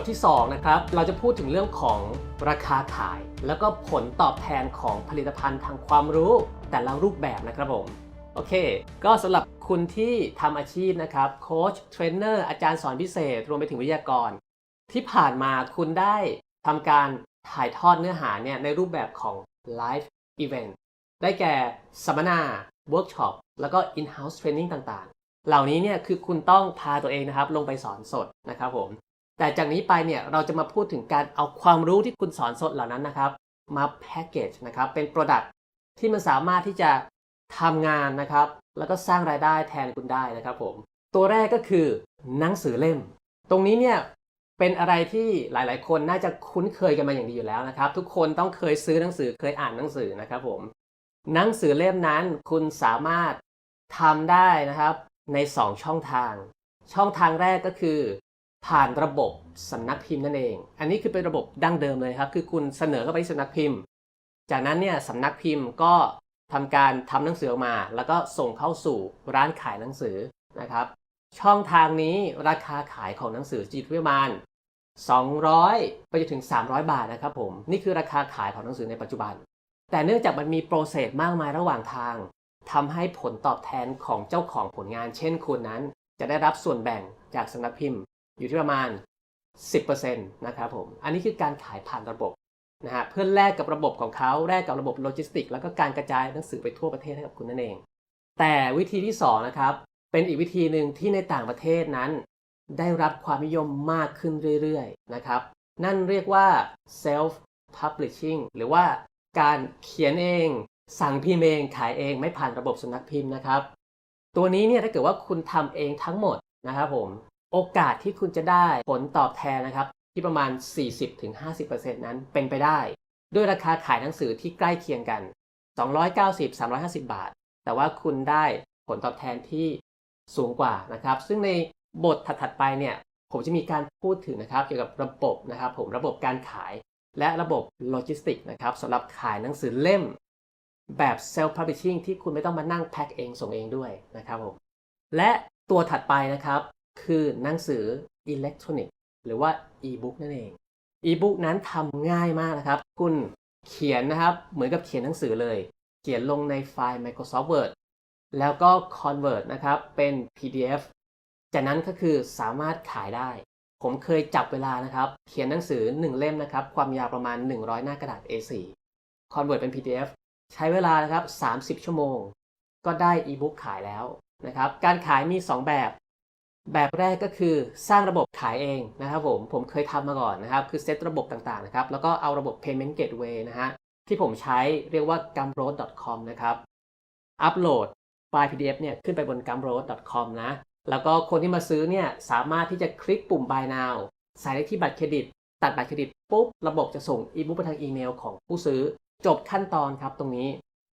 ทที่2นะครับเราจะพูดถึงเรื่องของราคาขาย แล้วก็ผลตอบแทนของผลิตภัณฑ์ทางความรู้ แต่ละรูปแบบนะครับผมโอเค ก็สำหรับคุณที่ทำอาชีพนะครับโค้ชเทรนเนอร์อาจารย์สอนพิเศษ รวมไปถึงวิทยากร ที่ผ่านมาคุณได้ทำการถ่ายทอดเนื้อหาเนี่ยในรูปแบบของ Live Event ได้แก่สัมมนาเวิร์กช็อปแล้วก็ In-house Training ต่างๆ เหล่านี้เนี่ยคือคุณต้องพาตัวเองนะครับลงไปสอนสดนะครับผม แต่จากนี้ไปเนี่ยเราจะมาพูดถึงการเอาความรู้ที่คุณสอนสดเหล่านั้นนะครับ มาแพ็กเกจนะครับเป็น Product ที่มันสามารถที่จะทำงานนะครับ แล้วก็สร้างรายได้แทนคุณได้นะครับผมตัวแรกก็คือหนังสือเล่ม ตรงนี้เนี่ยเป็นอะไรที่หลายๆ คนน่าจะคุ้นเคยกันมาอย่างดีอยู่แล้วนะครับ ทุกคนต้องเคยซื้อหนังสือเคยอ่านหนังสือนะครับผมหนังสือเล่มนั้นคุณสามารถทำได้นะครับใน 2 ช่องทาง ช่องทางแรกก็คือ ผ่านระบบสำนักพิมพ์นั่นเอง อันนี้คือเป็นระบบดั้งเดิมเลยครับ คือคุณเสนอเข้าไปสำนักพิมพ์ จากนั้นเนี่ยสำนักพิมพ์ก็ทำการทำหนังสือออกมา แล้วก็ส่งเข้าสู่ร้านขายหนังสือนะครับ ช่องทางนี้ราคาขายของหนังสือจะอยู่ที่ปรมาณ200 ไปจนถึง 300 บาทนะครับผม นี่คือราคาขายของหนังสือในปัจจุบัน แต่เนื่องจากมันมีโปรเซสมากมายระหว่างทางทำให้ผลตอบแทนของเจ้าของผลงาน เช่นคุณนั้น จะได้รับส่วนแบ่งจากสำนักพิมพ์ อยู่ที่ประมาณ 10%นะครับผม อันนี้คือการขายผ่านระบบนะฮะเพื่อแลกกับระบบของเขาแลกกับระบบโลจิสติก แล้วก็การกระจายหนังสือไปทั่วประเทศให้กับคุณนั่นเอง แต่วิธีที่2นะครับเป็นอีกวิธีหนึ่งที่ในต่างประเทศนั้น ได้รับความนิยมมากขึ้นเรื่อยๆนะครับนั่นเรียกว่า self publishing หรือว่าการเขียนเอง สั่งพิมพ์เองขายเองไม่ผ่านระบบสำนักพิมพ์นะครับ ตัวนี้เนี่ยถ้าเกิดว่าคุณทำเองทั้งหมดนะครับผม โอกาสที่คุณจะได้ผลตอบแทนนะครับ ที่ประมาณ 40-50%นั้นเป็นไปได้ ด้วยราคาขายหนังสือที่ใกล้เคียงกัน 290-350 บาท แต่ว่าคุณได้ผลตอบแทนที่สูงกว่านะครับ ซึ่งในบทถัดๆไปเนี่ยผมจะมีการพูดถึงนะครับเกี่ยวกับระบบนะครับ ผมระบบการขายและระบบโลจิสติกนะครับสำหรับขายหนังสือเล่ม แบบ self publishing ที่คุณไม่ต้องมานั่งแพ็คเองส่งเองด้วยนะครับผมและตัวถัดไปนะครับ คือหนังสืออิเล็กทรอนิกส์หรือว่า e-book นั่นเอง e-book นั้นทำง่ายมากนะครับ คุณเขียนนะครับ เหมือนกับเขียนหนังสือเลย เขียนลงในไฟล์ Microsoft Word แล้วก็ convert นะครับ เป็น PDF จากนั้นก็คือสามารถขายได้ ผมเคยจับเวลานะครับ เขียนหนังสือ 1 เล่มนะครับ ความยาวประมาณ 100 หน้ากระดาษ A4 convert เป็น PDF ใช้เวลานะครับ 30 ชั่วโมง ก็ได้ e-book ขายแล้วนะครับ การขายมี 2 แบบ แบบแรกก็คือสร้างระบบขายเองนะครับผม ผมเคยทำมาก่อนนะครับ คือเซตระบบต่างๆนะครับ แล้วก็เอาระบบ payment gateway นะฮะ ที่ผมใช้เรียกว่า gumroad.com นะครับ อัปโหลดไฟล์ PDF เนี่ยขึ้นไปบน gumroad.com นะ แล้วก็คนที่มาซื้อเนี่ยสามารถที่จะคลิกปุ่ม buy now ใส่เลขที่บัตรเครดิต ตัดบัตรเครดิตปุ๊บ ระบบจะส่งอีบุ๊กไปทางอีเมลของผู้ซื้อ จบขั้นตอนครับตรงนี้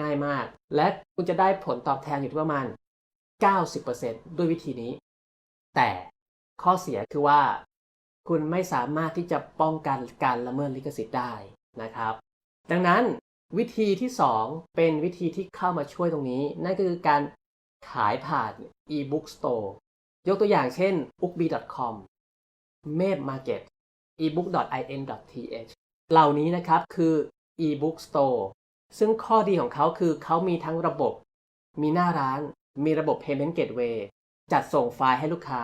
ง่ายมาก และคุณจะได้ผลตอบแทนอยู่ที่ประมาณ90%ด้วยวิธีนี้ แต่ข้อเสียคือว่า คุณไม่สามารถที่จะป้องกันการละเมิดลิขสิทธิ์ได้นะครับ ดังนั้นวิธีที่ 2 เป็นวิธีที่เข้ามาช่วยตรงนี้ นั่นก็คือการขายผ่าน e-book store ยกตัวอย่างเช่น bookbee.com m a p Market ebook.in.th เหล่านี้นะครับคือ e-book store ซึ่งข้อดีของเขาคือเขามีทั้งระบบ มีหน้าร้าน มีระบบ payment gateway จัดส่งไฟล์ให้ลูกค้า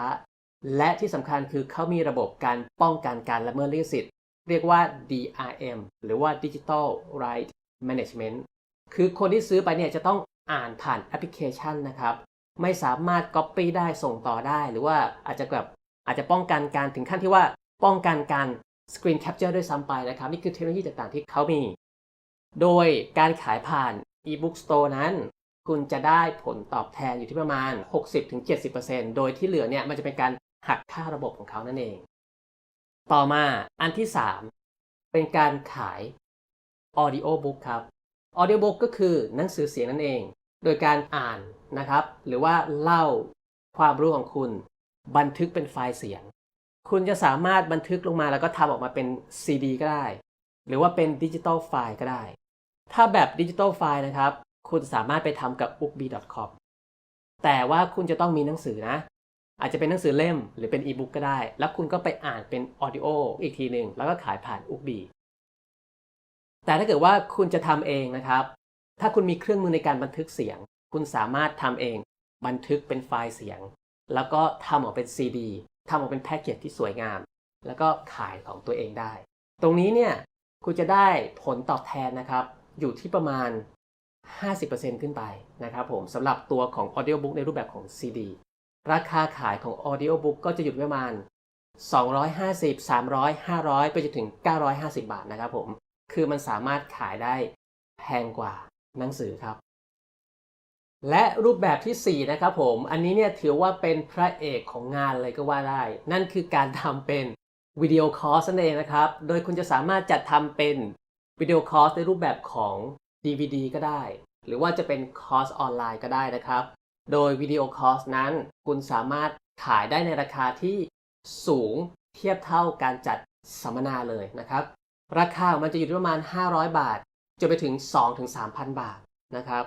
และที่สำคัญคือเขามีระบบการป้องกันการละเมิดลิขสิทธิ์ เรียกว่า DRM หรือว่า Digital Right Management คือคนที่ซื้อไปเนี่ยจะต้องอ่านผ่านแอปพลิเคชันนะครับ ไม่สามารถ Copy ได้ส่งต่อได้ หรือว่าอาจจะแบบอาจจะป้องกันการถึงขั้นที่ว่าป้องกันการ Screen Capture ด้วยซ้ำไปนะครับ นี่คือเทคโนโลยีต่างๆที่เขามี โดยการขายผ่าน e-book store นั้น คุณจะได้ผลตอบแทนอยู่ที่ประมาณ 60-70%โดยที่เหลือเนี่ยมันจะเป็นการหักค่าระบบของเขานั่นเอง ต่อมาอันที่ 3 เป็นการขาย audio book ครับ audio book ก็คือหนังสือเสียงนั่นเอง โดยการอ่านนะครับ หรือว่าเล่าความรู้ของคุณ บันทึกเป็นไฟล์เสียง คุณจะสามารถบันทึกลงมาแล้วก็ทำออกมาเป็น CD ก็ได้ หรือว่าเป็นดิจิตอลไฟล์ก็ได้ ถ้าแบบดิจิตอลไฟล์นะครับ คุณสามารถไปทำกับ bookbee.com แต่ว่าคุณจะต้องมีหนังสือนะ อาจจะเป็นหนังสือเล่มหรือเป็นอีบุ๊กก็ได้ แล้วคุณก็ไปอ่านเป็นออดิโออีกทีหนึ่งแล้วก็ขายผ่านอุกบีแต่ถ้าเกิดว่าคุณจะทำเองนะครับ ถ้าคุณมีเครื่องมือในการบันทึกเสียง คุณสามารถทำเอง บันทึกเป็นไฟล์เสียง แล้วก็ทำออกเป็นซีดีทำออกเป็นแพ็กเกจที่สวยงาม แล้วก็ขายของตัวเองได้ ตรงนี้เนี่ยคุณจะได้ผลตอบแทนนะครับ อยู่ที่ประมาณ 50%ขึ้นไปนะครับผมสำหรับตัวของ Audiobook ในรูปแบบของ CD ราคาขายของ Audiobook ก็จะอยู่ที่ประมาณ 250 300 500 ไปจนถึง 950 บาทนะครับผม คือมันสามารถขายได้แพงกว่าหนังสือครับ และรูปแบบทีสี่ 4 นะครับผม อันนี้เนี่ยถือว่าเป็นพระเอกของงานเลยก็ว่าได้ นั่นคือการทำเป็นวิดีโอคอร์สนั่นเองนะครับ โดยคุณจะสามารถจัดทำเป็นวิดีโอคอร์สในรูปแบบของ DVD ก็ได้ หรือว่าจะเป็นคอร์สออนไลน์ก็ได้นะครับ โดยวิดีโอคอร์สนั้น คุณสามารถขายได้ในราคาที่สูงเทียบเท่าการจัดสัมมนาเลยนะครับ ราคามันจะอยู่ที่ประมาณ 500 บาทจนไปถึง 2-3,000 บาทนะครับ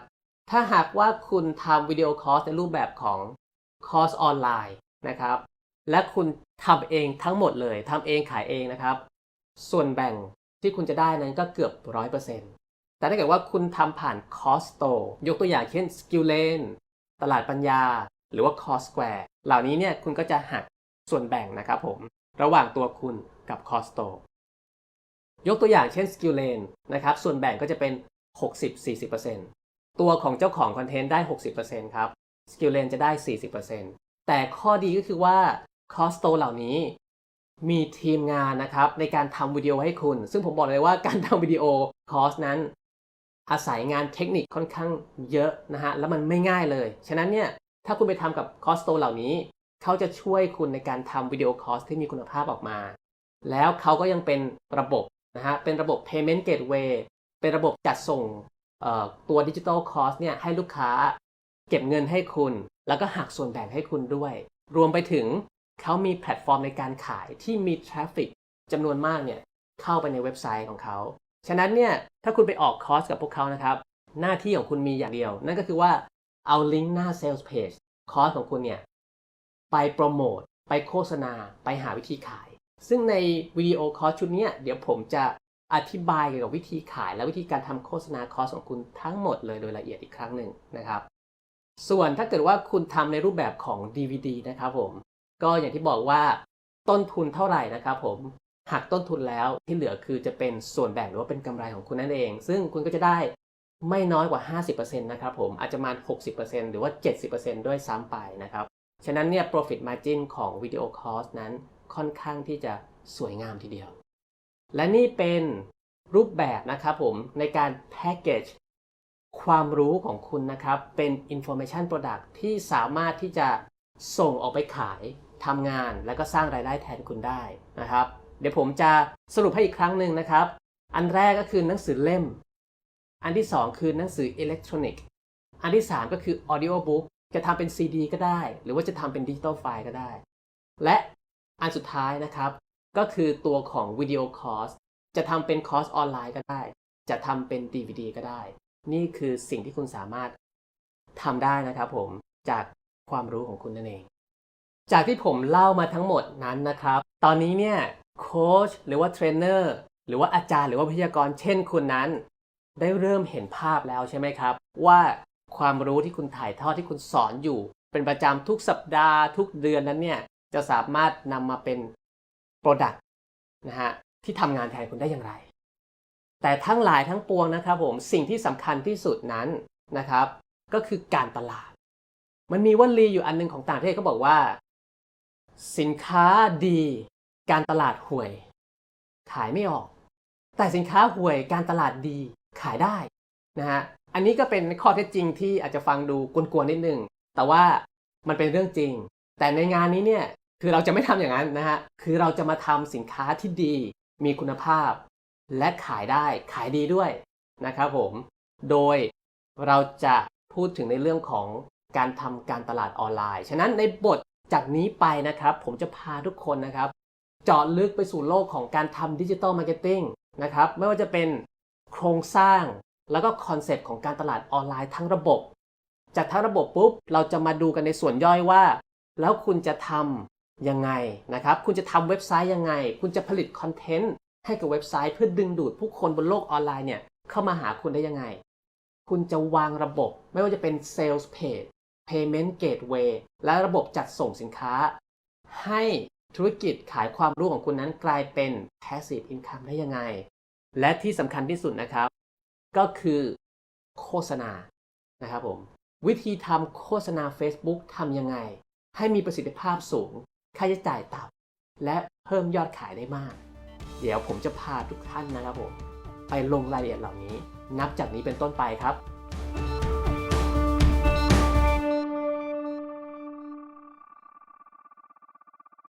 ถ้าหากว่าคุณทำวิดีโอคอร์สในรูปแบบของคอร์สออนไลน์นะครับ และคุณทำเองทั้งหมดเลยทำเองขายเองนะครับ ส่วนแบ่งที่คุณจะได้นั้นก็เกือบ 100% แต่ถ้าเกิดว่าคุณทำผ่านคอสโตยกตัวอย่างเช่น Skill Lane ตลาดปัญญา หรือว่า Cost Square เหล่านี้เนี่ยคุณก็จะหักส่วนแบ่งนะครับผม ระหว่างตัวคุณกับ Costo ยกตัวอย่างเช่น Skill Lane นะครับ ส่วนแบ่งก็จะเป็น 60-40%ตัวของเจ้าของคอนเทนต์ได้ 60%ครับ Skill Lane จะได้ 40%แต่ข้อดีก็คือว่า Costo เหล่านี้มีทีมงานนะครับในการทำวิดีโอให้คุณ ซึ่งผมบอกเลยว่าการทำวิดีโอคอสนั้น อาศัยงานเทคนิคค่อนข้างเยอะนะฮะแล้วมันไม่ง่ายเลย ฉะนั้นเนี่ยถ้าคุณไปทำกับคอสโตเหล่านี้ เขาจะช่วยคุณในการทำวิดีโอคอร์สที่มีคุณภาพออกมา แล้วเขาก็ยังเป็นระบบนะฮะเป็นระบบ payment gateway เป็นระบบจัดส่งตัวดิจิ t a ลคอร์สเนี่ยให้ลูกค้าเก็บเงินให้คุณ แล้วก็หักส่วนแบ่งให้คุณด้วย รวมไปถึงเขามีแพลตฟอร์มในการขายที่มีทราฟฟิกจำนวนมากเนี่ยเข้าไปในเว็บไซต์ของเขา ฉะนั้นเนี่ยถ้าคุณไปออกคอร์สกับพวกเขานะครับ หน้าที่ของคุณมีอย่างเดียว นั่นก็คือว่าเอาลิงก์หน้า Sales Page คอร์สของคุณเนี่ยไปโปรโมทไปโฆษณาไปหาวิธีขาย ซึ่งในวิดีโอคอร์สชุดนี้เดี๋ยวผมจะอธิบายเกี่ยวกับวิธีขายและวิธีการทำโฆษณาคอร์สของคุณทั้งหมดเลยโดยละเอียดอีกครั้งหนึ่งนะครับ ส่วนถ้าเกิดว่าคุณทำในรูปแบบของ DVD นะครับผม ก็อย่างที่บอกว่าต้นทุนเท่าไหร่นะครับผม หักต้นทุนแล้วที่เหลือคือจะเป็นส่วนแบ่งหรือว่าเป็นกำไรของคุณนั่นเอง ซึ่งคุณก็จะได้ไม่น้อยกว่า 50%นะครับผมอาจจะมา 60%หรือว่า 70%ด้วยซ้ำไปนะครับ ฉะนั้นเนี่ย profit margin ของวิดีโอคอร์สนั้นค่อนข้างที่จะสวยงามทีเดียว และนี่เป็นรูปแบบนะครับผมในการแพ็กเกจความรู้ของคุณนะครับ เป็น information product ที่สามารถที่จะส่งออกไปขายทำงาน แล้วก็สร้างรายได้แทนคุณได้นะครับ เดี๋ยวผมจะสรุปให้อีกครั้งหนึ่งนะครับ อันแรกก็คือหนังสือเล่ม อันที่ 2 คือหนังสืออิเล็กทรอนิกส์ อันที่ 3 ก็คือออดิโอบุ๊กจะทำเป็น CD ก็ได้ หรือว่าจะทำเป็นดิจิตอลไฟล์ก็ได้ และอันสุดท้ายนะครับ ก็คือตัวของวิดีโอคอร์สจะทำเป็นคอร์สออนไลน์ก็ได้ จะทำเป็น DVD ก็ได้ นี่คือสิ่งที่คุณสามารถทำได้นะครับผมจากความรู้ของคุณนั่นเอง จากที่ผมเล่ามาทั้งหมดนั้นนะครับ ตอนนี้เนี่ย โค้ชหรือว่าเทรนเนอร์หรือว่าอาจารย์หรือว่าวิทยากรเช่นคุณนั้น ได้เริ่มเห็นภาพแล้วใช่ไหมครับ ว่าความรู้ที่คุณถ่ายทอดที่คุณสอนอยู่ เป็นประจำทุกสัปดาห์ทุกเดือนนั้นเนี่ยจะสามารถนำมาเป็น Product นะฮะที่ทำงานแทนคุณได้อย่างไร แต่ทั้งหลายทั้งปวงนะครับผมสิ่งที่สำคัญที่สุดนั้นนะครับ ก็คือการตลาด มันมีวลีอยู่อันหนึงของต่างประเทศเขาบอกว่า สินค้าดี การตลาดห่วย ขายไม่ออก แต่สินค้าห่วยการตลาดดีขายได้นะฮะอันนี้ก็เป็นข้อเท็จจริงที่อาจจะฟังดูกวนๆนิดนึงแต่ว่ามันเป็นเรื่องจริง แต่ในงานนี้เนี่ยคือเราจะไม่ทำอย่างนั้นนะฮะคือเราจะมาทำสินค้าที่ดี มีคุณภาพ และขายได้ขายดีด้วยนะครับผม โดยเราจะพูดถึงในเรื่องของการทำการตลาดออนไลน์ ฉะนั้นในบทจากนี้ไปนะครับ ผมจะพาทุกคนนะครับ เจาะลึกไปสู่โลกของการทำดิจิ t a ลมาร์เก็ตติ้งนะครับ ไม่ว่าจะเป็นโครงสร้างแล้วก็คอนเซปต์ของการตลาดออนไลน์ทั้งระบบ จากทั้งระบบปุ๊บ เราจะมาดูกันในส่วนย่อยว่า แล้วคุณจะทำยังไงนะครับ คุณจะทำเว็บไซต์ยังไง คุณจะผลิตคอนเทนต์ให้กับเว็บไซต์เพื่อดึงดูดผู้คนบนโลกออนไลน์เนี่ยเข้ามาหาคุณได้ยังไง คุณจะวางระบบ ไม่ว่าจะเป็น Sales Page Payment Gateway และระบบจัดส่งสินค้า ให้ ธุรกิจขายความรู้ของคุณนั้นกลายเป็น Passive Income ได้ยังไง และที่สำคัญที่สุดนะครับ ก็คือโฆษณานะครับผม วิธีทำโฆษณา Facebook ทำยังไง ให้มีประสิทธิภาพสูง ค่าใช้จ่ายต่ำและเพิ่มยอดขายได้มาก เดี๋ยวผมจะพาทุกท่านนะครับผม ไปลงรายละเอียดเหล่านี้ นับจากนี้เป็นต้นไปครับ